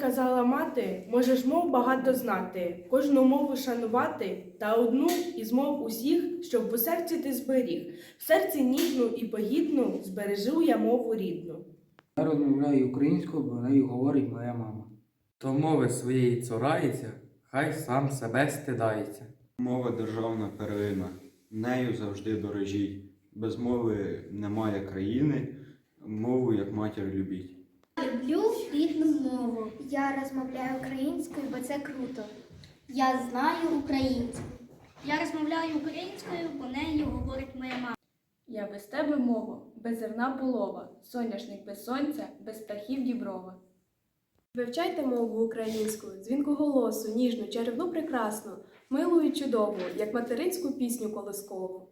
казала мати, можеш мов багато знати, кожну мову шанувати, та одну із мов усіх, щоб у серці ти зберіг. В серці ніжну і погідну збережу я мову рідну. Я розмовляю українською, бо нею говорить моя мама. То мови своєї цурається, хай сам себе стидається. Мова державна первинна, нею завжди дорожіть. Без мови немає країни, мову як матір любіть. Люблю мову. Я розмовляю українською, бо це круто. Я знаю українську. Я розмовляю українською, бо нею говорить моя мама. Я без тебе мова, без зерна полова, соняшник без сонця, без птахів діброва. Вивчайте мову українську, дзвінку голосу, ніжну, чарівну прекрасну, милу і чудову, як материнську пісню колискову.